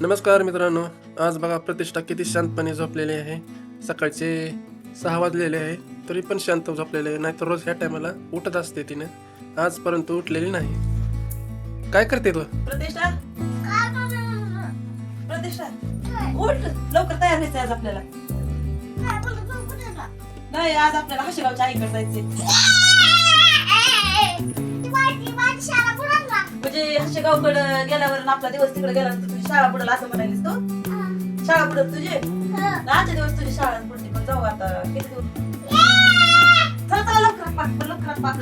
नमस्कार मित्रांनो आज बघा प्रतिष्ठा किती शांतपणे झोपलेली आहे सकाळचे सहा वाजलेले आहे तरी पण शांत झोपलेले आहे नाहीतर रोज ह्या टायमाला उठत असते तिने आज परंतु उठलेली नाही काय करते तू प्रतिष्ठा प्रतिष्ठा उठ लवकर तयार व्हायचं आज आपल्याला नाही आज आपल्याला हशेगावच्या आईकडे जायचे म्हणजे हशेगावकडे गेल्यावर आपला दिवस तिकडे तुझी शाळा बुडेल असं म्हणालीस तू? शाळा बुडत तुझी? आजच्या दिवस तुझी शाळा बुडते पण जाऊ आता किती दिवस चला चला लवकर पाक लवकर पाक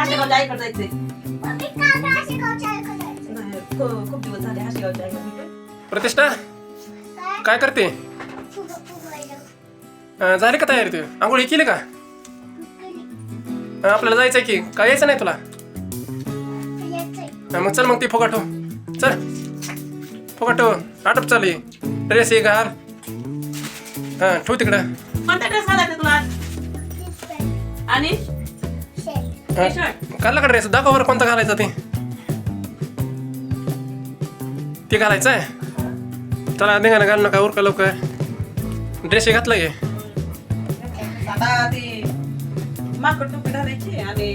हशेगावच्या आईकडे जायचंय. नाही, खू- खूप दिवस झाले हशेगावच्या आईकडे प्रतिष्ठा काय करते? अं, झाली का तयारी तू? आंघोळी केली का? अं, आपल्याला जायचंय की काय यायचं नाही तुला? अं, मग चल मग ती फुगाटो चल. फुगाटो आटप चालू ड्रेस हे घाल. हां ठेव तिकडं. कोणता ड्रेस घालायचा तुला? आज? आणि? हां. का ड्रेस दाखव बरं कोणता घालायचा ते. ते घालायचं आहे? चला निघा घाल नका उरका लवकर. ड्रेस हे घातला घे आता ती माकड टोपी घालायची आणि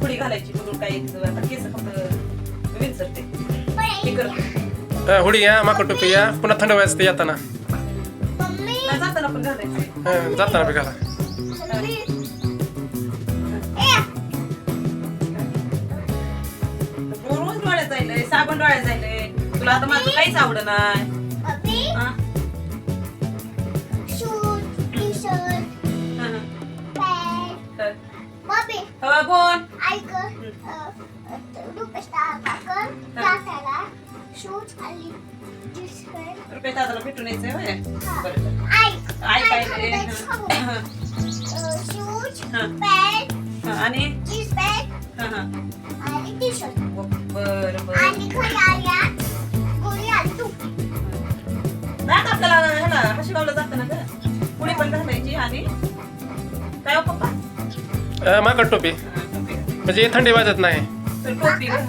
खुडी घालायची म्हणून काही आता केस फक्त विंचरते. हे करते हुडी या माकड टोपी या पुन्हा थंड व्हायचं ते येताना. जाताना पण घालायचं. हा, जाताना बी घाला. रोज डोळ्यात जायलंय साबण डोळ्यात जायलंय. तुला आता माझं काहीच आवड नाही. रुपये दादाला भेटून यायचंय होय? बरं. आई काय? हा, आणि? हा, हा. बरं बरं. आपल्याला ह्याला हशिगावला जाताना का पुढे पण घालायची आणि? काय हो पप्पा? हा, माकड टोपी. हा, टोपी. म्हणजे थंडी वाजत नाही. तर टोपी घाल,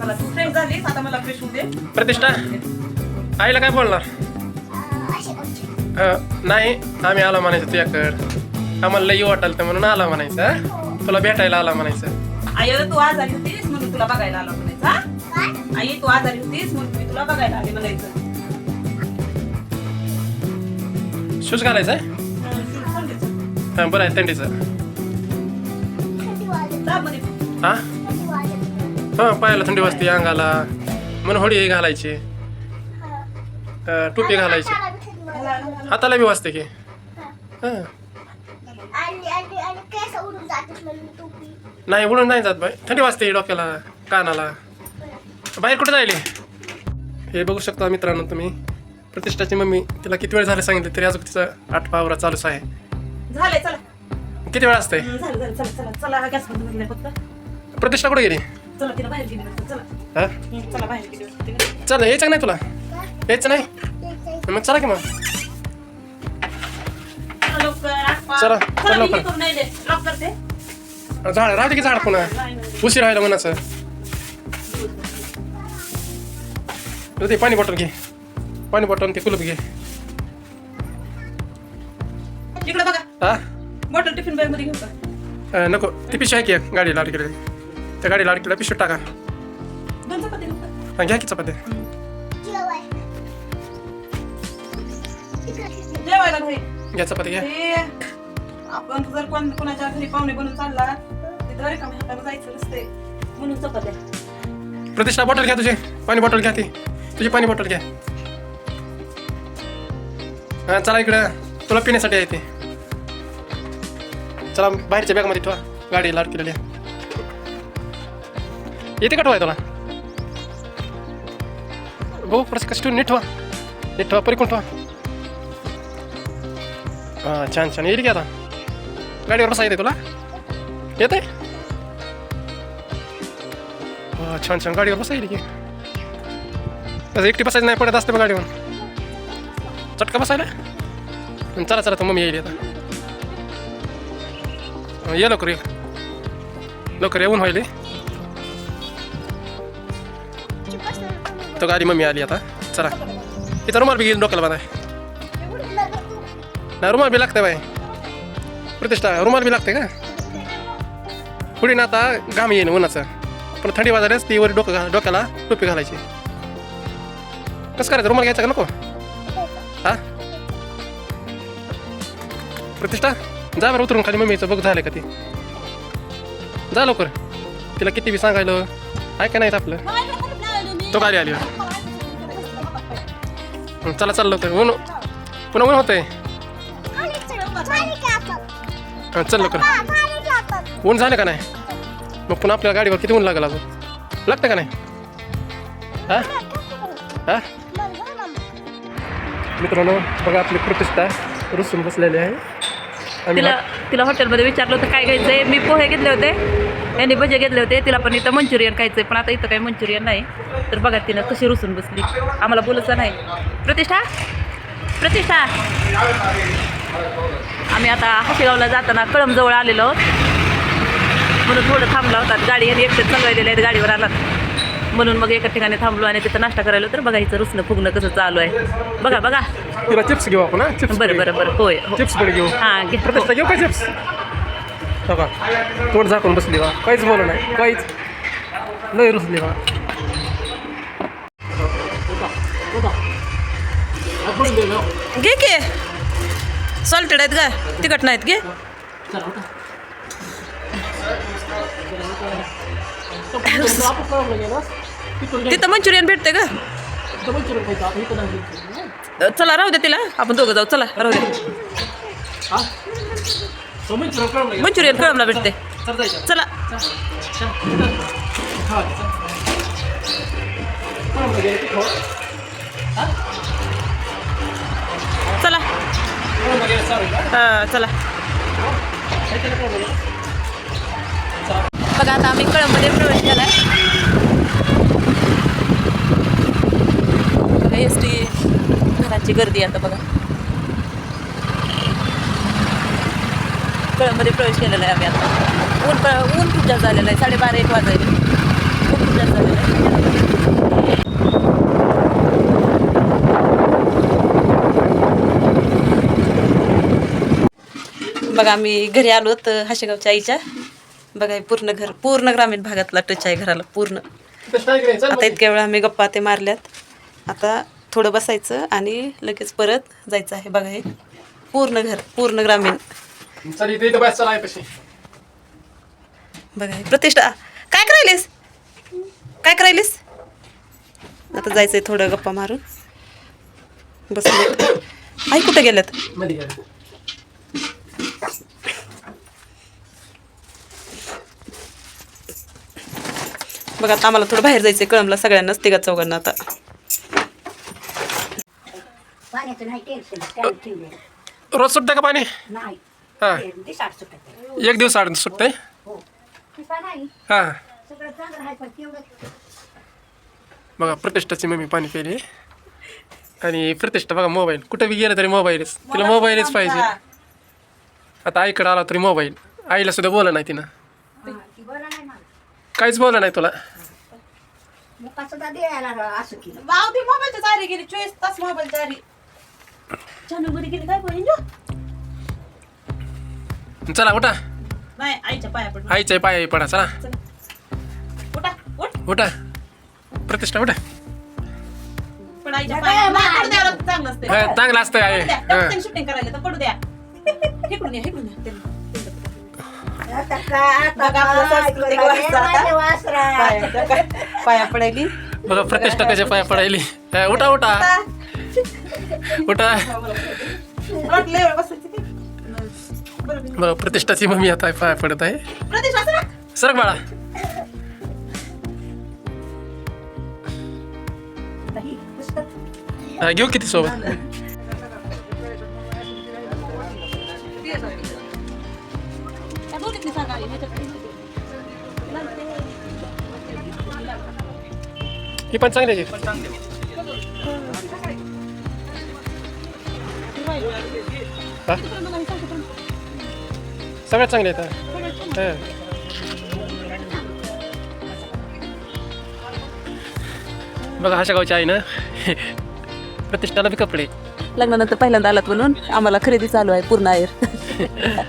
आता मला फ्रेश होऊ दे प्रतिष्ठा आईला काय बोलणार नाही आम्ही आला म्हणायचं तुझ्याकडं आम्हाला लई वाटाल तर म्हणून आला म्हणायचं हा? तुला भेटायला आला म्हणायचं आई तू आजारी होतीस म्हणून तुला बघायला आलो म्हणायचं हा? आई तू आजारी होतीस म्हणून मी तुला बघायला आले म्हणायचं शूज घालायचं आहे. हा, बरं आहे थंडीचं दाबमध्ये. हा हा पायाला थंडी वाजते अंगाला. म्हणून होडी घालायची. हा. टोपी घालायची. हाताला बी वाजत. की. हा. नाही उडून नाही जात बाई. थंडी वाजते डोक्याला कानाला. बाहेर कुठे जायले? हे बघू शकता मित्रांनो तुम्ही. प्रतिष्ठाची मम्मी तिला किती वेळ झाले सांगितलं तरी अजून तिचं आठ पावरा चालूच आहे. किती वेळ असते हम्म, झालं झालं चला चला चला गॅस बंद केलाय फक्त. प्रतिष्ठा कुठे गेली? चला तिला बाहेर गेली वाटतं, चला. हा? हम्म, चला बाहेर गेली वाटतं, तिला. चल यायचं का नाही तुला. यायचं नाही. मग चला की मग. चला लवकर आठ पाच. चला, चला चला मी लवकर. करून नाही दे लॉक करते. झाड राहते की झाड पुन्हा. नाही, नाही. उशीर राहिला म्हणाचं ते पाणी बॉटल घे. पाणी बॉटल ते कुलप घे. इकडे बघा. हा? बॉटल टिफिन बॅगमध्ये घेऊ का अं, नको. ती पिशवी आहे की गाडीला अडकले त्या गाडीला अडकल्या पिशवीत टाका. दोन चपाती हा, घ्या की चपात्या. जेवायला घरी. घ्या चपाती घ्या. ते आपण जर कोण कोणाच्या घरी पाहुणे बनून चालला तिथं रिकामी हाताने जायचं नसते म्हणून चपात्या. प्रतिष्ठा बॉटल घ्या तुझे. पाणी बॉटल घ्या ती. तुझी पाणी बॉटल घ्या. हा चला इकडं. तुला पिण्यासाठी आहे ते. चला बाहेरच्या बॅगमध्ये ठेवा. गाडीला अडकलेल्या येते का ठेवाय तुला? भाऊ परस कसं ठेवून नीट ठेवा. नीट ठेवा परिकून ठेवा. हां छान छान. येईल की आता? गाडीवर बसा येते तुला? येते छान छान. गाडीवर बसा येईल की? असं एकटी बसायचं नाही पडत असते मग गाडीवर. चटका बसायला? चला चला तर मम्मी येईल आता. ये लवकर ये. लवकर येऊन व्हायले. तो गाडी मम्मी आली आता. चला. इथं रुमाल बी घेऊन डोक्याला बांधाय. नाही रुमाल बी लागते बाय प्रतिष्ठा रुमाल बी लागते का? पुढे ना आता घाम येईन उन्हाचं. पण थंडी वाजायलाच ती वर डोकं घाल डोक्याला टोपी घालायची. कसं करायचं? रुमाल घ्यायचा का नको? हा? प्रतिष्ठा जा बरं उतरून खाली मम्मीचं बघ झालं का ते. जा लवकर. तिला किती बी सांगायलं. ऐका नाहीत आपलं? तो गाडी आली. चला चाललं होतं. ऊन पुन्हा ऊन होतंय. हां चल लवकर. ऊन झालं का नाही? मग पुन्हा आपल्या गाडीवर किती ऊन लागलं अजून? लागतं का नाही? हा? हा? मित्रांनो बघा आपली प्रतिष्ठा. रुसून बसलेली आहे. तिला तिला हॉटेलमध्ये विचारलं होतं काय घ्यायचंय? मी पोहे घेतले होते. यांनी भजे घेतले होते तिला पण इथं मंचुरियन खायचंय पण आता इथं काही मंचुरियन नाही. तर बघा तिनं कशी रुसून बसली. आम्हाला बोलायचं नाही. प्रतिष्ठा? प्रतिष्ठा? आम्ही आता हाशेगावला जाताना कळमजवळ आलेलो. आहोत म्हणून थोडं थांबला होता. गाडी यांनी एकटे चालवायलेले आहेत गाडीवर आला म्हणून मग एका ठिकाणी थांबलो आणि तिथं नाश्ता करायला. तर बघा इथं रुसणं फुगणं कसं चालू आहे. बघा बघा. तिला चिप्स घेऊ आपण बरं बरं बरं. होय हो. चिप्स घेऊ. हां घेऊ चिप्स? हो का झाकून बसली बा काहीच बोल नाही. काहीच. लय रुसली बा घे की. सॉल्टेड आहेत का तिखट नाहीत घे. तिथं मंचुरियन भेटते का चला राहू दे तिला. आपण दोघं जाऊ. चला राहू दे. मंचुरियन कळमला भेटते चला चला हा चला. बघा आता आम्ही कळममध्ये प्रवेश केला बघा एस टी घराची गर्दी आता बघा. कळममध्ये प्रवेश केलेला आहे आम्ही आता. ऊन क- ऊन खूप जास्त झालेलं आहे. साडेबारा एक वाजायला ऊन खूप जास्त झालेलं आहे. बघा आम्ही घरी आलो तर हाशेगावच्या आईच्या. बघा पूर्ण घर पूर्ण ग्रामीण भागातला टच आहे घराला पूर्ण. आता इतक्या वेळा आम्ही गप्पा ते मारल्यात. आता थोडं बसायचं आणि लगेच परत जायचं आहे. बघा हे पूर्ण घर पूर्ण ग्रामीण. चल इथे इथं बस चला आहे पशी. बघा हे प्रतिष्ठा. काय करायलीस? काय करायलीस? आता जायचंय थोडं गप्पा मारून. बसले. आई कुठे गेल्यात? मध्ये गेलं. बघा आता आम्हाला थोडं बाहेर जायचंय कळमला सगळ्यांनाच तिघा चौघांना आता. पाण्याचं नाही टेन्शन त्याला ठेवले रोज सुटतं का पाणी? नाही. हा. ते साठ सुटत एक दिवस आड सुटतंय? हो. पिपा नाही हा सगळं चांगलं आहे पण तेवढं बघा प्रतिष्ठाची मम्मी पाणी प्यायली. आणि प्रतिष्ठा बघा मोबाईल कुठे बी गेलं तरी मोबाईलच तिला मोबाईलच पाहिजे. आता आईकडे आला तरी मोबाईल आईला सुद्धा बोला नाही तिनं. ती बरं नाही मला. काहीच बोला नाही तुला. मुका सुद्धा द्यायला असं केलं. वाव ती मोबाईलच्या चारी गेली चोवीस तास मोबाईल गेली काय चला उठा. नाही आईच्या पाया पड. आईच्या पाय पडा चला. उठा उठ. उठा. प्रतिष्ठा उठा. पण आईच्या जगा पाया बाई. नाही, पडू द्या, रक्त चांगलं असते हा, चांगलं असतंय आई. हा. शूटिंग करायला तर पडू द्या. या या. पाया वासरा पाया पडायली? बघा प्रतिष्ठा कशा पाय पडायली. उठा उठा. उठा. बघा प्रतिष्ठाची मम्मी आता पाय पडत आहे? सरक बाळा हा, घेऊ किती सोबत. ही पण चांगली आहे? हा? सगळ्यात चांगले आहेत. हा. बघा अशा गावची आहे ना. प्रतिष्ठाला बी कपडे. लग्नानंतर पहिल्यांदा आलात म्हणून आम्हाला खरेदी चालू आहे पूर्ण आहेर.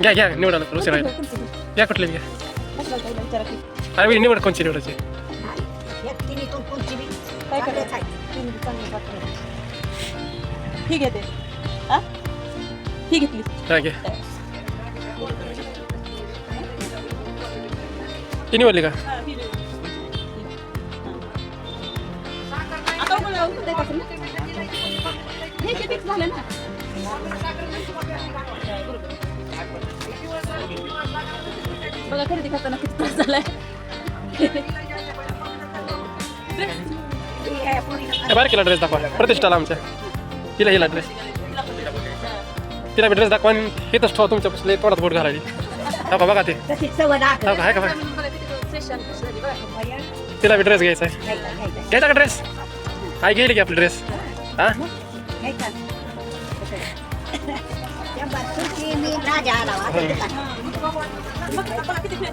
घ्या घ्या निवडाला उशीर राहिला घ्या कुठले घ्या. अरे वहिनी, निवड कोणची निवडायची? काय करायचं? ही घेते हा? घेतली. घ्या. ती निवडली का? बघा खरेदी करताना किती त्रास झालाय. बारकीला ड्रेस दाखवा. प्रतिष्ठाला आमच्या. हिला हिला ड्रेस तिला ड्रेस दाखवा आणि इथंच ठेवा तुमच्या बसले तोंडात बोट घालायची दाखवा बघा ते. आहे का बघा तिला बी ड्रेस घ्यायचा आहे. घ्यायचा का ड्रेस आई गेली की आपली ड्रेस हा.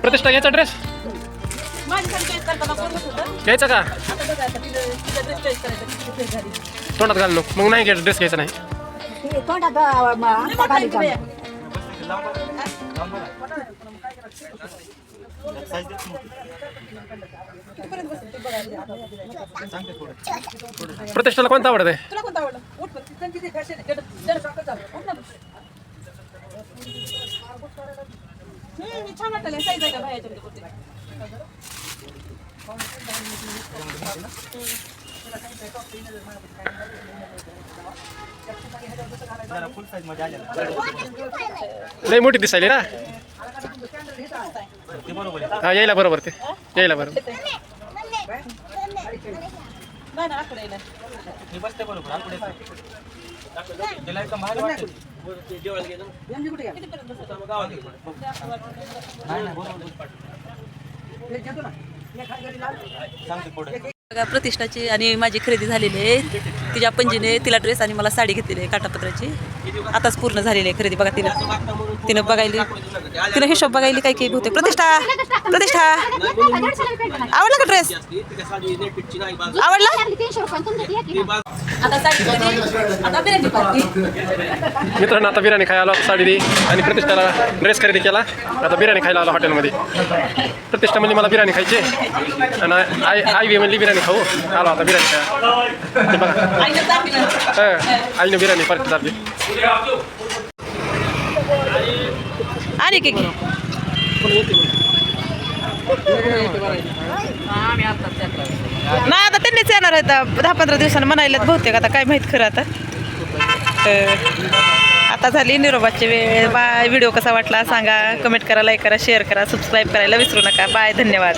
प्रतिष्ठा घ्यायचा ड्रेस घ्यायचा का? तोंडात घाल मग नाही घ्यायचा ड्रेस घ्यायचा नाही. प्रतिष्ठाला कोणता आवडत आहे तुला कोणता आवडला उठ बरं. त्यांची ती फॅशन आहे. जड- जड साखर चालू. उठ ना बरं. हम्म, हे छान वाटलं साईज आहे का बाहेरच्या मध्ये कुठे? लई मोठी दिसायली ना? हा यायला बरोबर ते. यायला बरोबर. नाही ना बघा प्रतिष्ठाची आणि माझी खरेदी झालेली आहे. तिच्या पंजीने तिला ड्रेस आणि मला साडी घेतलेली आहे काटापत्राची आताच पूर्ण झालेली आहे खरेदी बघा तिनं. तिनं बघायली. तिनं हिशोब बघायली काय काही बहुतेक. प्रतिष्ठा! प्रतिष्ठा! आवडला का ड्रेस आवडला? तीनशे रुपये आता साडी आता बिर्याणी पार्टी. मित्रांनो आता बिर्याणी खायला आलो साडी दे आणि प्रतिष्ठाला ड्रेस खरेदी केला. आता बिर्याणी खायला आलो हॉटेलमध्ये. प्रतिष्ठा म्हणजे मला बिर्याणी खायची आणि आई आई बी म्हणली बिर्याणी खाऊ. आलो आता बिर्याणी खायला. ते बघा. आईनं दाखविलं. हं, आईने बिर्याणी परत चालली आणि की की नाही आता त्यांनीच येणार आहेत. दहा पंधरा दिवसानं म्हणायला बहुतेक आता काय माहीत खरं आता. आता झाली निरोबाची वेळ बाय व्हिडिओ कसा वाटला सांगा. कमेंट करा लाईक करा शेअर करा सबस्क्राईब करायला विसरू नका. बाय धन्यवाद.